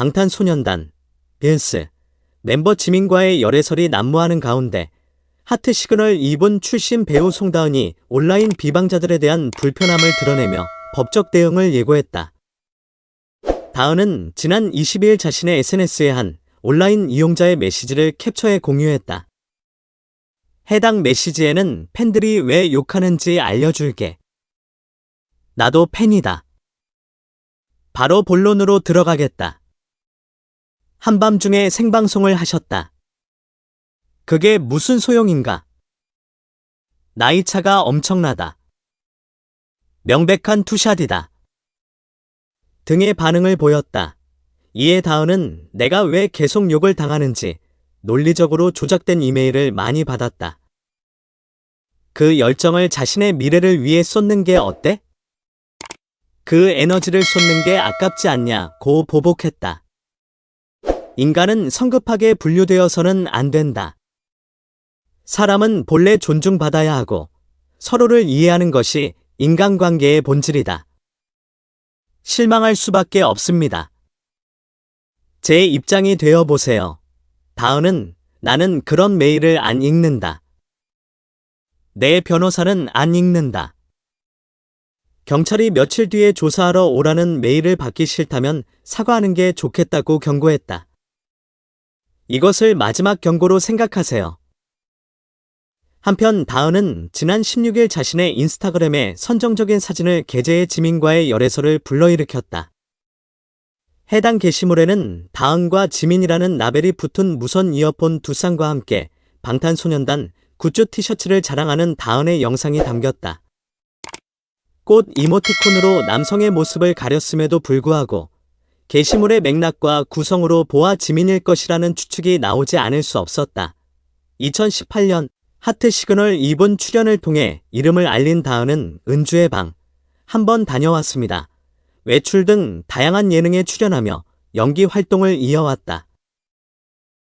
방탄소년단, 빈스, 멤버 지민과의 열애설이 난무하는 가운데 하트 시그널 2분 출신 배우 송다은이 온라인 비방자들에 대한 불편함을 드러내며 법적 대응을 예고했다. 다은은 지난 22일 자신의 SNS에 한 온라인 이용자의 메시지를 캡처해 공유했다. 해당 메시지에는 팬들이 왜 욕하는지 알려줄게. 나도 팬이다. 바로 본론으로 들어가겠다. 한밤중에 생방송을 하셨다. 그게 무슨 소용인가? 나이차가 엄청나다. 명백한 투샷이다. 등의 반응을 보였다. 이에 다은은 내가 왜 계속 욕을 당하는지 논리적으로 조작된 이메일을 많이 받았다. 그 열정을 자신의 미래를 위해 쏟는 게 어때? 그 에너지를 쏟는 게 아깝지 않냐 고 보복했다. 인간은 성급하게 분류되어서는 안 된다. 사람은 본래 존중받아야 하고 서로를 이해하는 것이 인간관계의 본질이다. 실망할 수밖에 없습니다. 제 입장이 되어 보세요. 다은은 나는 그런 메일을 안 읽는다. 내 변호사는 안 읽는다. 경찰이 며칠 뒤에 조사하러 오라는 메일을 받기 싫다면 사과하는 게 좋겠다고 경고했다. 이것을 마지막 경고로 생각하세요. 한편 다은은 지난 16일 자신의 인스타그램에 선정적인 사진을 게재해 지민과의 열애설을 불러일으켰다. 해당 게시물에는 다은과 지민이라는 라벨이 붙은 무선 이어폰 두 쌍과 함께 방탄소년단 굿즈 티셔츠를 자랑하는 다은의 영상이 담겼다. 꽃 이모티콘으로 남성의 모습을 가렸음에도 불구하고 게시물의 맥락과 구성으로 보아 지민일 것이라는 추측이 나오지 않을 수 없었다. 2018년 하트 시그널 2분 출연을 통해 이름을 알린 다은은 은주의 방, 한 번 다녀왔습니다. 외출 등 다양한 예능에 출연하며 연기 활동을 이어왔다.